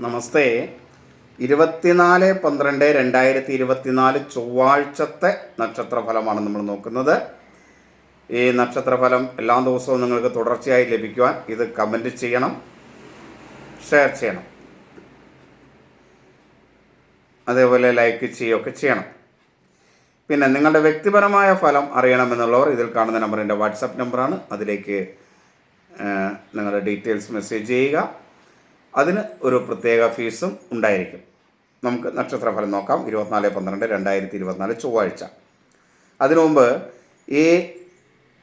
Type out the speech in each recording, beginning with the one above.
നമസ്തേ. ഇരുപത്തിനാല് പന്ത്രണ്ട് രണ്ടായിരത്തി ഇരുപത്തിനാല് ചൊവ്വാഴ്ചത്തെ നക്ഷത്രഫലമാണ് നമ്മൾ നോക്കുന്നത്. ഈ നക്ഷത്രഫലം എല്ലാ ദിവസവും നിങ്ങൾക്ക് തുടർച്ചയായി ലഭിക്കുവാൻ ഇത് കമന്റ് ചെയ്യണം ഷെയർ ചെയ്യണം. അതേപോലെ ലൈക്ക് ചെയ്യുകയൊക്കെ ചെയ്യണം. പിന്നെ നിങ്ങളുടെ വ്യക്തിപരമായ ഫലം അറിയണമെന്നുള്ളവർ ഇതിൽ കാണുന്ന നമ്പർ എന്റെ വാട്സപ്പ് നമ്പറാണ്. അതിലേക്ക് നിങ്ങളുടെ ഡീറ്റെയിൽസ് മെസ്സേജ് ചെയ്യുക. അതിന് ഒരു പ്രത്യേക ഫീസും ഉണ്ടായിരിക്കും. നമുക്ക് നക്ഷത്രഫലം നോക്കാം. ഇരുപത്തിനാല് പന്ത്രണ്ട് രണ്ടായിരത്തി ഇരുപത്തിനാല് ചൊവ്വാഴ്ച. അതിനു മുമ്പ് ഈ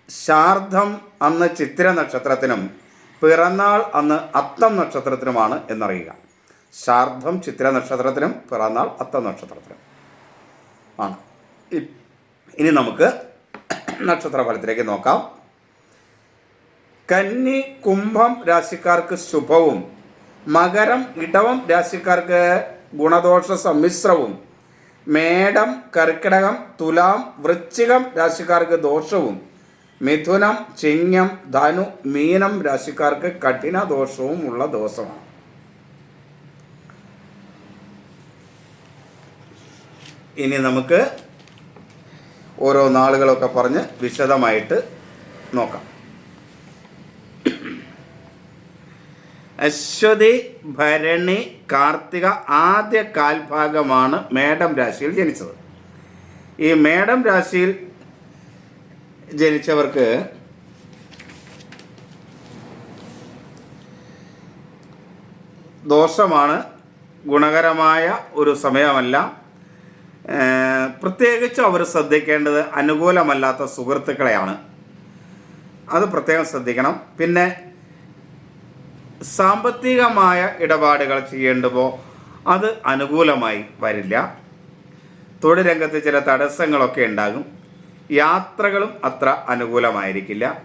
ശാർദ്ധം അന്ന് ചിത്ര നക്ഷത്രത്തിനും പിറന്നാൾ അന്ന് അത്തം നക്ഷത്രത്തിനുമാണ് എന്നറിയുക. ശാർദ്ധം ചിത്ര നക്ഷത്രത്തിനും പിറന്നാൾ അത്തം നക്ഷത്രത്തിനും ആണ്. ഇനി നമുക്ക് നക്ഷത്രഫലത്തിലേക്ക് നോക്കാം. കന്നി കുംഭം രാശിക്കാർക്ക് ശുഭവും മകരം ഇടവം രാശിക്കാർക്ക് ഗുണദോഷ സമ്മിശ്രവും. മേടം കർക്കിടകം തുലാം വൃശ്ചികം രാശിക്കാർക്ക് ദോഷവും. മിഥുനം ചിങ്ങം ധനു മീനം രാശിക്കാർക്ക് കഠിന ദോഷവും ഉള്ള ദിവസമാണ്. ഇനി നമുക്ക് ഓരോ നാളുകളൊക്കെ പറഞ്ഞ് വിശദമായിട്ട് നോക്കാം. അശ്വതി ഭരണി കാർത്തിക ആദ്യ കാൽഭാഗമാണ് മേടം രാശിയിൽ ജനിച്ചത്. ഈ മേടം രാശിയിൽ ജനിച്ചവർക്ക് ദോഷമാണ്. ഗുണകരമായ ഒരു സമയമല്ല. പ്രത്യേകിച്ച് അവർ ശ്രദ്ധിക്കേണ്ടത് അനുകൂലമല്ലാത്ത സുഹൃത്തുക്കളെയാണ്. അത് പ്രത്യേകം ശ്രദ്ധിക്കണം. പിന്നെ സാമ്പത്തികമായ ഇടപാടുകൾ ചെയ്യേണ്ടുമ്പോൾ അത് അനുകൂലമായി വരില്ല. തൊഴിൽ രംഗത്ത് ചില തടസ്സങ്ങളൊക്കെ ഉണ്ടാകും. യാത്രകളും അത്ര അനുകൂലമായിരിക്കില്ല.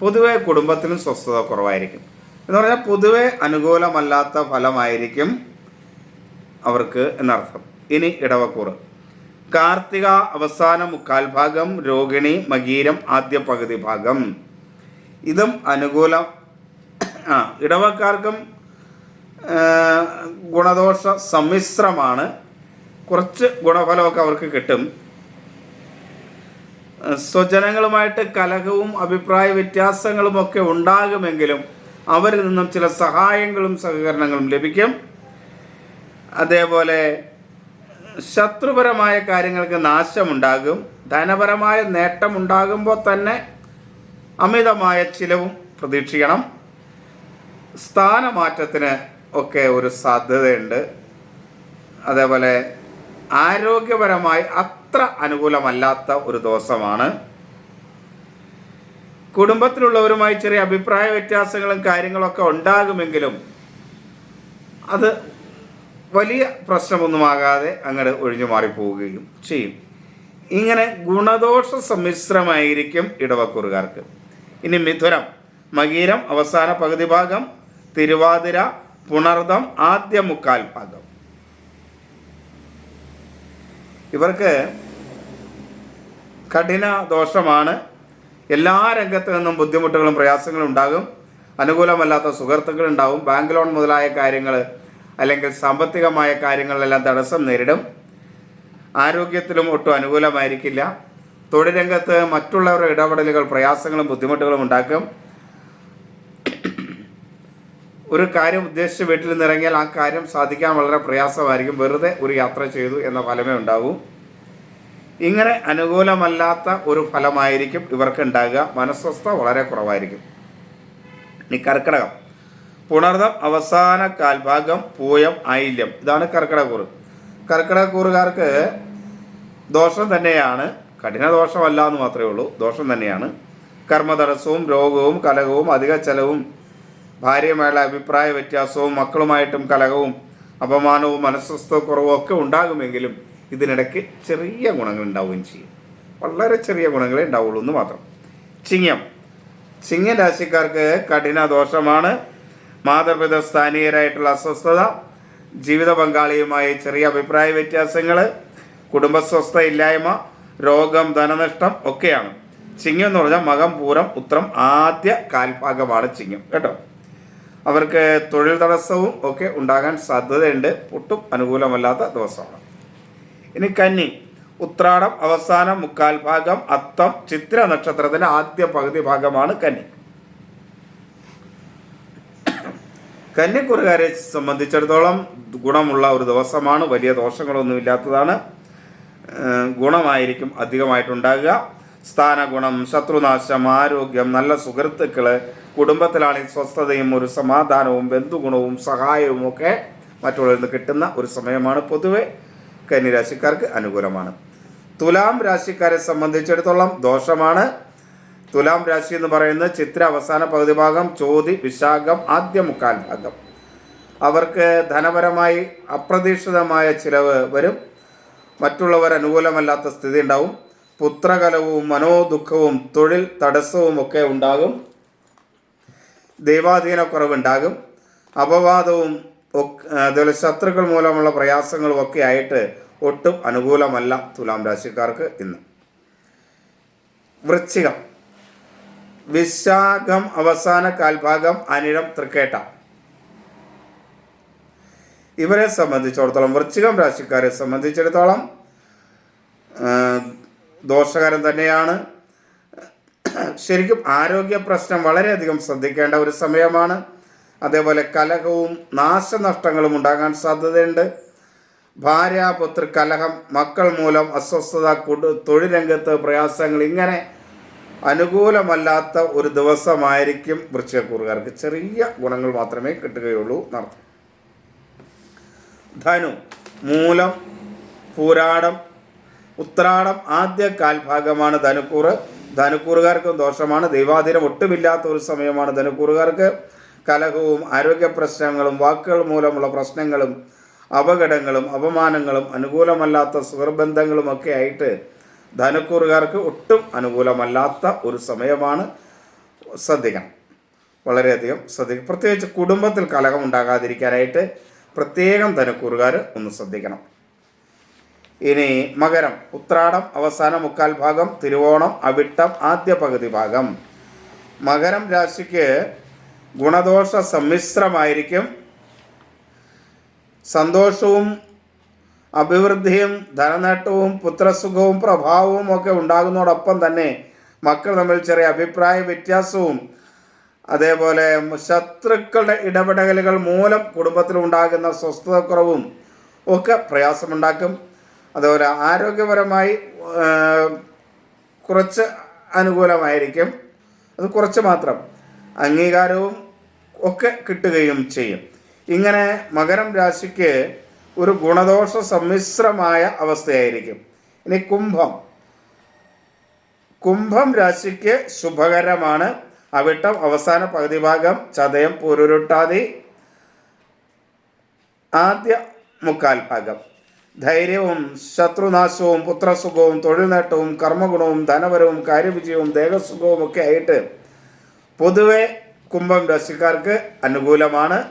പൊതുവെ കുടുംബത്തിനും സ്വസ്ഥത കുറവായിരിക്കും. എന്ന് പറഞ്ഞാൽ പൊതുവെ അനുകൂലമല്ലാത്ത ഫലമായിരിക്കും അവർക്ക് എന്നർത്ഥം. ഇനി ഇടവക്കൂറ്. കാർത്തിക അവസാന മുക്കാൽ ഭാഗം രോഹിണി മകീരം ആദ്യ പകുതി ഭാഗം. ഇതും അനുകൂലം ആ ഇടവക്കാർക്കും ഗുണദോഷ സമ്മിശ്രമാണ്. കുറച്ച് ഗുണഫലമൊക്കെ അവർക്ക് കിട്ടും. സ്വജനങ്ങളുമായിട്ട് കലഹവും അഭിപ്രായ വ്യത്യാസങ്ങളുമൊക്കെ ഉണ്ടാകുമെങ്കിലും അവരിൽ നിന്നും ചില സഹായങ്ങളും സഹകരണങ്ങളും ലഭിക്കും. അതേപോലെ ശത്രുപരമായ കാര്യങ്ങൾക്ക് നാശമുണ്ടാകും. ധനപരമായ നേട്ടമുണ്ടാകുമ്പോൾ തന്നെ അമിതമായ ചിലവും പ്രതീക്ഷിക്കണം. സ്ഥാനമാറ്റത്തിന് ഒക്കെ ഒരു സാധ്യതയുണ്ട്. അതേപോലെ ആരോഗ്യപരമായി അത്ര അനുകൂലമല്ലാത്ത ഒരു ദിവസമാണ്. കുടുംബത്തിലുള്ളവരുമായി ചെറിയ അഭിപ്രായ വ്യത്യാസങ്ങളും കാര്യങ്ങളൊക്കെ ഉണ്ടാകുമെങ്കിലും അത് വലിയ പ്രശ്നമൊന്നുമാകാതെ അങ്ങോട്ട് ഒഴിഞ്ഞു മാറിപ്പോവുകയും ചെയ്യും. ഇങ്ങനെ ഗുണദോഷ സമ്മിശ്രമായിരിക്കും ഇടവക്കൂറുകാർക്ക്. ഇനി മിഥുനം മകീരം അവസാന പകുതി ഭാഗം തിരുവാതിര പുണർദം ആദ്യ മുക്കാൽ ഭാഗം ഇവർക്ക് കഠിന ദോഷമാണ്. എല്ലാ രംഗത്തു നിന്നും ബുദ്ധിമുട്ടുകളും പ്രയാസങ്ങളും ഉണ്ടാകും. അനുകൂലമല്ലാത്ത സുഹൃത്തുക്കൾ ഉണ്ടാവും. ബാങ്ക് ലോൺ മുതലായ കാര്യങ്ങൾ അല്ലെങ്കിൽ സാമ്പത്തികമായ കാര്യങ്ങളിലെല്ലാം തടസ്സം നേരിടും. ആരോഗ്യത്തിലും ഒട്ടും അനുകൂലമായിരിക്കില്ല. തൊഴിൽ രംഗത്ത് മറ്റുള്ളവരുടെ ഇടപെടലുകൾ പ്രയാസങ്ങളും ബുദ്ധിമുട്ടുകളും ഉണ്ടാക്കും. ഒരു കാര്യം ഉദ്ദേശിച്ച് വീട്ടിൽ നിന്ന് ഇറങ്ങിയാൽ ആ കാര്യം സാധിക്കാൻ വളരെ പ്രയാസമായിരിക്കും. വെറുതെ ഒരു യാത്ര ചെയ്തു എന്ന ഫലമേ ഉണ്ടാവൂ. ഇങ്ങനെ അനുകൂലമല്ലാത്ത ഒരു ഫലമായിരിക്കും ഇവർക്ക് ഉണ്ടാകുക. മനസ്വസ്ഥ വളരെ കുറവായിരിക്കും. ഇനി കർക്കിടകം. പുണർദം അവസാന കാൽഭാഗം പൂയം ഐല്യം ഇതാണ് കർക്കിടകൂറ് കർക്കിടകൂറുകാർക്ക് ദോഷം തന്നെയാണ്. കഠിന ദോഷമല്ല എന്ന് മാത്രമേ ഉള്ളൂ. ദോഷം തന്നെയാണ്. കർമ്മതടസ്സവും രോഗവും കലകവും അധിക ചെലവും ഭാര്യയുമായുള്ള അഭിപ്രായ വ്യത്യാസവും മക്കളുമായിട്ടും കലഹവും അപമാനവും മനസ്വസ്ഥക്കുറവും ഒക്കെ ഉണ്ടാകുമെങ്കിലും ഇതിനിടയ്ക്ക് ചെറിയ ഗുണങ്ങൾ ഉണ്ടാവുകയും ചെയ്യും. വളരെ ചെറിയ ഗുണങ്ങളെ ഉണ്ടാവുള്ളൂ എന്ന് മാത്രം. ചിങ്ങം. ചിങ്ങം രാശിക്കാർക്ക് കഠിന ദോഷമാണ്. മാതൃപിത സ്ഥാനീയരായിട്ടുള്ള അസ്വസ്ഥത ജീവിത പങ്കാളിയുമായി ചെറിയ അഭിപ്രായ വ്യത്യാസങ്ങൾ കുടുംബസ്വസ്ഥ ഇല്ലായ്മ രോഗം ധനനഷ്ടം ഒക്കെയാണ്. ചിങ്ങം എന്ന് പറഞ്ഞാൽ മകം പൂരം ഉത്രം ആദ്യ കാൽഭാഗമാണ് ചിങ്ങം. കേട്ടോ? അവർക്ക് തൊഴിൽ തടസ്സവും ഒക്കെ ഉണ്ടാകാൻ സാധ്യതയുണ്ട്. ഒട്ടും അനുകൂലമല്ലാത്ത ദിവസമാണ്. ഇനി കന്നി. ഉത്രാടം അവസാനം മുക്കാൽ ഭാഗം അത്തം ചിത്ര നക്ഷത്രത്തിന്റെ ആദ്യ പകുതി ഭാഗമാണ് കന്നി. കന്യക്കുറുകാരെ സംബന്ധിച്ചിടത്തോളം ഗുണമുള്ള ഒരു ദിവസമാണ്. വലിയ ദോഷങ്ങളൊന്നും ഇല്ലാത്തതാണ് ഗുണമായിരിക്കും അധികമായിട്ടുണ്ടാകുക. സ്ഥാനഗുണം ശത്രുനാശം ആരോഗ്യം നല്ല സുഹൃത്തുക്കൾ കുടുംബത്തിലാണെങ്കിൽ സ്വസ്ഥതയും ഒരു സമാധാനവും ബന്ധുഗുണവും സഹായവും ഒക്കെ മറ്റുള്ളവരിൽ നിന്ന് കിട്ടുന്ന ഒരു സമയമാണ്. പൊതുവെ കന്യരാശിക്കാർക്ക് അനുകൂലമാണ്. തുലാം രാശിക്കാരെ സംബന്ധിച്ചിടത്തോളം ദോഷമാണ്. തുലാം രാശി എന്ന് പറയുന്നത് ചിത്ര അവസാന പകുതി ഭാഗം ചോതി വിശാഖം ആദ്യ മുക്കാൽ ഭാഗം. അവർക്ക് ധനപരമായി അപ്രതീക്ഷിതമായ ചിലവ് വരും. മറ്റുള്ളവർ അനുകൂലമല്ലാത്ത സ്ഥിതി ഉണ്ടാവും. പുത്രകലവും മനോദുഃഖവും തൊഴിൽ തടസ്സവും ഒക്കെ ഉണ്ടാകും. ദൈവാധീനക്കുറവുണ്ടാകും. അപവാദവും അതുപോലെ ശത്രുക്കൾ മൂലമുള്ള പ്രയാസങ്ങളും ഒക്കെ ആയിട്ട് ഒട്ടും അനുകൂലമല്ല തുലാം രാശിക്കാർക്ക് ഇന്ന്. വൃശ്ചികം. വിശാഖം അവസാന കാൽഭാഗം അനിഴം തൃക്കേട്ട. ഇവരെ സംബന്ധിച്ചിടത്തോളം വൃശ്ചികം രാശിക്കാരെ സംബന്ധിച്ചിടത്തോളം ദോഷകരം തന്നെയാണ്. ശരിക്കും ആരോഗ്യ പ്രശ്നം വളരെയധികം ശ്രദ്ധിക്കേണ്ട ഒരു സമയമാണ്. അതേപോലെ കലഹവും നാശനഷ്ടങ്ങളും ഉണ്ടാകാൻ സാധ്യതയുണ്ട്. ഭാര്യ പുത്ര കലഹം മക്കൾ മൂലം അസ്വസ്ഥത കുടു തൊഴിൽ രംഗത്ത് പ്രയാസങ്ങൾ ഇങ്ങനെ അനുകൂലമല്ലാത്ത ഒരു ദിവസമായിരിക്കും വൃക്ഷക്കൂറുകാർക്ക് ചെറിയ ഗുണങ്ങൾ മാത്രമേ കിട്ടുകയുള്ളൂ നടത്തും ധനു മൂലം പൂരാടം ഉത്രാടം ആദ്യ കാൽഭാഗമാണ് ധനുക്കൂറ്. ധനുക്കൂറുകാർക്കും ദോഷമാണ്. ദൈവാധീനം ഒട്ടുമില്ലാത്ത ഒരു സമയമാണ് ധനുക്കൂറുകാർക്ക്. കലഹവും ആരോഗ്യ പ്രശ്നങ്ങളും വാക്കുകൾ മൂലമുള്ള പ്രശ്നങ്ങളും അപകടങ്ങളും അപമാനങ്ങളും അനുകൂലമല്ലാത്ത സുഹൃബന്ധങ്ങളും ഒക്കെ ആയിട്ട് ധനുക്കൂറുകാർക്ക് ഒട്ടും അനുകൂലമല്ലാത്ത ഒരു സമയമാണ്. ശ്രദ്ധിക്കണം. വളരെയധികം ശ്രദ്ധിക്കണം. പ്രത്യേകിച്ച് കുടുംബത്തിൽ കലഹം ഉണ്ടാകാതിരിക്കാനായിട്ട് പ്രത്യേകം ധനുക്കൂറുകാർ ഒന്ന് ശ്രദ്ധിക്കണം. ഇനി മകരം ഉത്രാടം അവസാന മുക്കാൽ ഭാഗം തിരുവോണം അവിട്ടം ആദ്യ പകുതി ഭാഗം. മകരം രാശിക്ക് ഗുണദോഷ സമ്മിശ്രമായിരിക്കും. സന്തോഷവും അഭിവൃദ്ധിയും ധനനേട്ടവും പുത്രസുഖവും പ്രഭാവവും ഒക്കെ ഉണ്ടാകുന്നതോടൊപ്പം തന്നെ മക്കൾ തമ്മിൽ ചെറിയ അഭിപ്രായ വ്യത്യാസവും അതേപോലെ ശത്രുക്കളുടെ ഇടപെടലുകൾ മൂലം കുടുംബത്തിൽ ഉണ്ടാകുന്ന സ്വസ്ഥതക്കുറവും ഒക്കെ പ്രയാസമുണ്ടാക്കും. അതുപോലെ ആരോഗ്യപരമായി കുറച്ച് അനുകൂലമായിരിക്കും. അത് കുറച്ച് മാത്രം. അംഗീകാരവും ഒക്കെ കിട്ടുകയും ചെയ്യും. ഇങ്ങനെ മകരം രാശിക്ക് ഒരു ഗുണദോഷ സമ്മിശ്രമായ അവസ്ഥയായിരിക്കും. ഇനി കുംഭം. കുംഭം രാശിക്ക് ശുഭകരമാണ്. അവിട്ടം അവസാന പകുതി ഭാഗം ചതയം പൂരുരുട്ടാതി ആദ്യ മുക്കാൽ ഭാഗം. ധൈര്യവും ശത്രുനാശവും പുത്രസുഖവും തൊഴിൽ നേട്ടവും കർമ്മഗുണവും ധനപരവും കാര്യവിജയവും ദേഹസുഖവും ഒക്കെ ആയിട്ട് പൊതുവെ കുംഭം രാശിക്കാർക്ക് അനുകൂലമാണ്.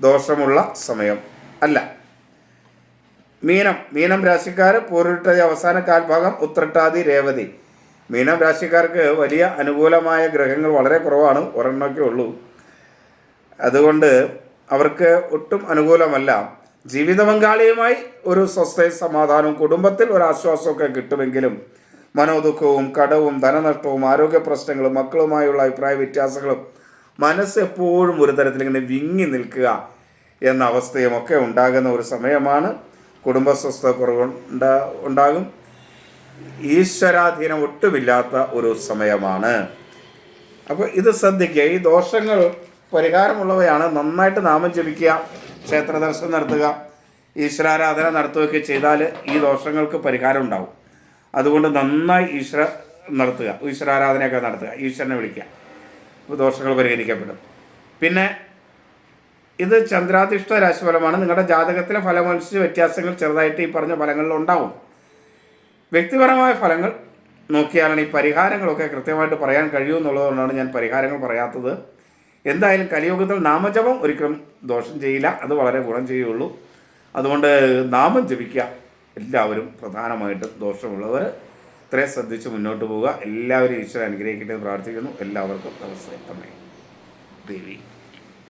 ദോഷമുള്ള സമയം അല്ല. മീനം മീനം രാശിക്കാർ പൂരിട്ടതി അവസാന കാൽഭാഗം ഉത്രട്ടാതി രേവതി. മീനം രാശിക്കാർക്ക് വലിയ അനുകൂലമായ ഗ്രഹങ്ങൾ വളരെ കുറവാണ് ഒരെണ്ണമൊക്കെ ഉള്ളൂ. അതുകൊണ്ട് അവർക്ക് ഒട്ടും അനുകൂലമല്ല. ജീവിത പങ്കാളിയുമായി ഒരു സ്വസ്ഥയും സമാധാനവും കുടുംബത്തിൽ ഒരു ആശ്വാസമൊക്കെ കിട്ടുമെങ്കിലും മനോദുഃഖവും കടവും ധനനഷ്ടവും ആരോഗ്യ പ്രശ്നങ്ങളും മക്കളുമായുള്ള അഭിപ്രായ വ്യത്യാസങ്ങളും മനസ്സ് എപ്പോഴും ഒരു തരത്തിൽ ഇങ്ങനെ വിങ്ങി നിൽക്കുക എന്ന അവസ്ഥയും ഒക്കെ ഉണ്ടാകുന്ന ഒരു സമയമാണ്. കുടുംബസ്വസ്ഥ കുറവ് ഉണ്ടാകും. ഈശ്വരാധീനം ഒട്ടുമില്ലാത്ത ഒരു സമയമാണ്. അപ്പോൾ ഇത് ശ്രദ്ധിക്കുക. ഈ ദോഷങ്ങൾ പരിഹാരമുള്ളവയാണ് നന്നായിട്ട് നാമം ജപിക്കുക. ക്ഷേത്ര ദർശനം നടത്തുക ഈശ്വരാരാധന നടത്തുകയൊക്കെ ചെയ്താൽ ഈ ദോഷങ്ങൾക്ക് പരിഹാരം ഉണ്ടാവും. അതുകൊണ്ട് നന്നായി ഈശ്വര നടത്തുക ഈശ്വരാരാധനയൊക്കെ നടത്തുക ഈശ്വരനെ വിളിക്കുക. ദോഷങ്ങൾ പരിഹരിക്കപ്പെടും. പിന്നെ ഇത് ചന്ദ്രാധിഷ്ഠ രാശിഫലമാണ്. നിങ്ങളുടെ ജാതകത്തിലെ ഫലമനുസരിച്ച് വ്യത്യാസങ്ങൾ ചെറുതായിട്ട് ഈ പറഞ്ഞ ഫലങ്ങളിൽ ഉണ്ടാവും. വ്യക്തിപരമായ ഫലങ്ങൾ നോക്കിയാലാണ് ഈ പരിഹാരങ്ങളൊക്കെ കൃത്യമായിട്ട് പറയാൻ കഴിയുമെന്നുള്ളതുകൊണ്ടാണ് ഞാൻ പരിഹാരങ്ങൾ പറയാത്തത്. എന്തായാലും കലിയുഗത്തിൽ നാമജപം ഒരിക്കലും ദോഷം ചെയ്യില്ല. അത് വളരെ ഗുണം ചെയ്യുള്ളൂ അതുകൊണ്ട് നാമം ജപിക്കുക. എല്ലാവരും പ്രധാനമായിട്ടും ദോഷമുള്ളവർ ഇത്രയും ശ്രദ്ധിച്ച് മുന്നോട്ട് പോവുക. എല്ലാവരും ഈശ്വരൻ അനുഗ്രഹിക്കട്ടെ പ്രാർത്ഥിക്കുന്നു. എല്ലാവർക്കും നമസ്തേ. അമ്മേ. ദേവി.